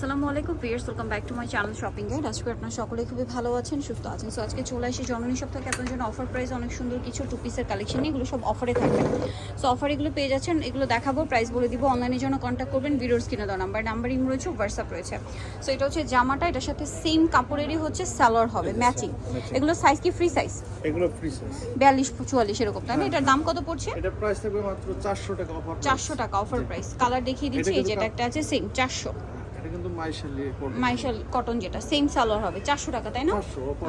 আসসালামু আলাইকুম viewers welcome back to my channel shopping guide আজকে আপনারা সকলে খুবই ভালো আছেন সুস্থ আছেন। সো আজকে চলে আসি জননী থেকে। আপনার জন্য অফার প্রাইস অনেক সুন্দর কিছু টু পিসের কালেকশন এগুলো সব অফারে থাকবে। সো অফার এগুলো পেয়ে যাচ্ছেন এগুলো দেখাবো প্রাইস বলে দিব। অনলাইনের জন্য কন্ট্যাক্ট করবেন ভিডিওর স্ক্রিনে দেওয়া নাম্বার নাম্বার ইম রয়েছে হোয়াটসঅ্যাপ রয়েছে। সো এটা হচ্ছে জামাটা এটার সাথে সেম কাপড়েরই হচ্ছে সালোয়ার হবে ম্যাচিং এগুলো সাইজ কি? ফ্রি সাইজ এগুলো ফ্রি সাইজ বিয়াল্লিশ চুয়াল্লিশ এরকম তাই না? এটার দাম কত পড়ছে? এটা প্রাইস থাকবে মাত্র 400 টাকা অফার চারশো টাকা অফার প্রাইস কালার দেখিয়ে দিচ্ছি এই যেটা একটা আছে সেম চারশো। এটা কিন্তু মাইশালি কটন যেটা। সেম সালোয়ার হবে চারশো টাকা তাই না?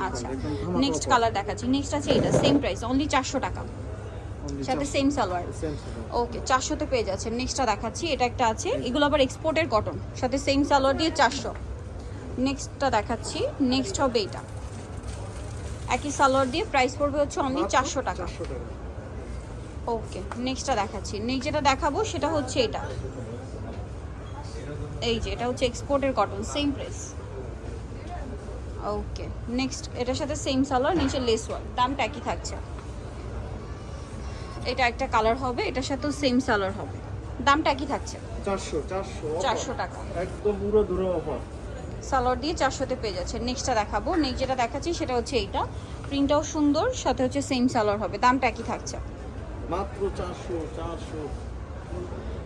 আচ্ছা নেক্সট কালার দেখাচ্ছি। নেক্সট আছে এটা সেম প্রাইস অনলি চারশো টাকা। সাথে সেম সালোয়ার। ওকে চারশোতে পেয়ে যাচ্ছেন। নেক্সটটা দেখাচ্ছি এটা একটা আছে। এগুলো আবার এক্সপোর্টের কটন সাথে সেম সালোয়ার দিয়ে চারশো। নেক্সটটা দেখাচ্ছি নেক্সট হবে এটা। একই সালোয়ার দিয়ে প্রাইস পড়বে হচ্ছে অনলি চারশো 400 টাকা। ওকে নেক্সটটা দেখাচ্ছি। নেক্সট যেটা দেখাবো সেটা হচ্ছে এটা। এই যে এটা হচ্ছে এক্সপোর্টের cotton same price okay next এটার সাথে সেম সালোয়ার নিচে লেস ওয়ার্ক দামটা একই থাকছে। এটা একটা কালার হবে এটার সাথেও সেম সালোয়ার হবে। দামটা একই থাকছে। 400 400 offer। চারশো টাকা। একদম পুরো অফার সালোয়ার দিয়ে চারশোতে পেয়ে যাচ্ছে। নেক্সটটা দেখাবো। নেক্সট যেটা দেখাচ্ছি সেটা হচ্ছে এইটা। প্রিন্টটাও সুন্দর সাথে হচ্ছে সেম সালোয়ার হবে। দামটা একই থাকছে। মাত্র 400 400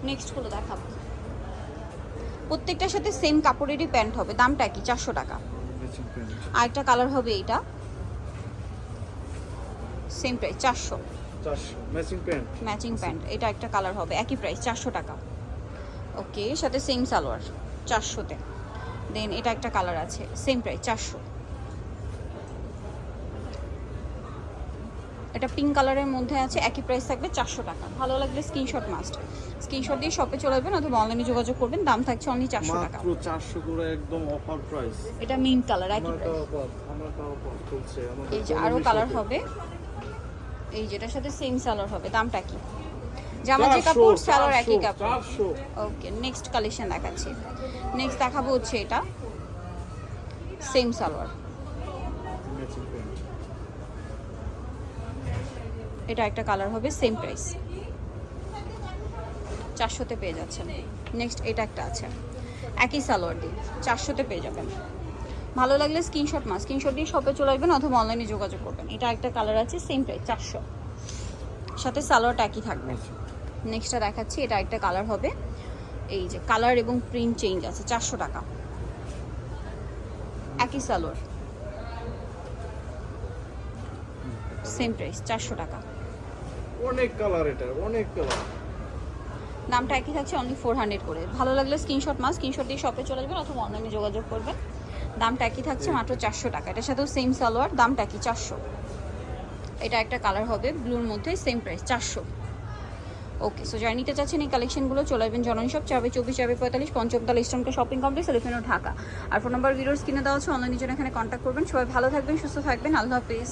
নেক্সটগুলো দেখাবো। প্রত্যেকটার সাথে সেম কাপড়েরই প্যান্ট হবে। দামটা কি? চারশো টাকা। আর একটা আরেকটা কালার হবে এইটা। সেম প্রাইস চারশো। 400 ম্যাচিং প্যান্ট ম্যাচিং প্যান্ট এটা একটা কালার হবে একই প্রাইস চারশো টাকা। ওকে সাথে সেম সালোয়ার চারশোতে। দেন এটা একটা কালার আছে সেম প্রাইস চারশো। এটা পিঙ্ক কালারের মধ্যে আছে একই প্রাইস থাকবে চারশো টাকা। ভালো লাগলে স্ক্রিনশট মাস্ট স্ক্রিনশট দিয়ে শপে চলে আসবেন অথবা অনলাইনে যোগাযোগ করবেন দাম থাকছে অনলি চারশো টাকা। 400 করে একদম অফার প্রাইস এটা মিন্ট কালার একই প্রাইস এই যে আরও কালার হবে। এই যেটার সাথে সেম সালোয়ার হবে দামটা কি জামা যে কাপড় সালোয়ার একই কাপড়। ওকে নেক্সট কালেকশন দেখাচ্ছি। নেক্সট দেখাবো হচ্ছে এটা। সেম সালোয়ার এটা একটা কালার হবে সেম প্রাইস চারশোতে পেয়ে যাচ্ছেন। নেক্সট এটা একটা আছে। একই সালোয়ার দিয়ে চারশোতে পেয়ে যাবেন। ভালো লাগলে স্ক্রিনশট মাস স্ক্রিনশট দিয়ে শপে চলে আসবেন অথবা অনলাইনে যোগাযোগ করবেন। এটা একটা কালার আছে সেম প্রাইস চারশো। সাথে সালোয়ারটা একই থাকবে। নেক্সটটা দেখাচ্ছি, এটা একটা কালার হবে। এই যে কালার এবং প্রিন্ট চেঞ্জ আছে, চারশো টাকা। একই সালোয়ার। সেম প্রাইস চারশো টাকা। অনেক কালার এটা, অনেক কালার দামটা একই থাকছে অনলি ফোর হান্ড্রেড করে। ভালো লাগলে স্ক্রিনশট মাস স্ক্রিনশট দিয়ে শপে চলে যাবেন অথবা অনলাইনে যোগাযোগ করবেন। দামটা একই থাকছে মাত্র চারশো টাকা। এটার সাথেও সেম সালোয়ার, দামটা একই চারশো। এটা একটা কালার হবে ব্লুর মধ্যে সেম প্রাইস চারশো। ওকে সো যারা নিতে চাচ্ছেন এই কালেকশনগুলো চলে আসবেন জননী শপ চাবে চব্বিশ চাবে পঁয়তাল্লিশ, পঞ্চমতলা ইস্টমটা শপিং কমপ্লেক্স এলিফেন্ট ঢাকা। আর ফোন নাম্বার ভিডিওস কিনে দেওয়া হচ্ছে অনলাইনের জন্য এখানে কন্ট্যাক্ট করবেন। সবাই ভালো থাকবেন, সুস্থ থাকবেন, আল্লাহ হাফিজ।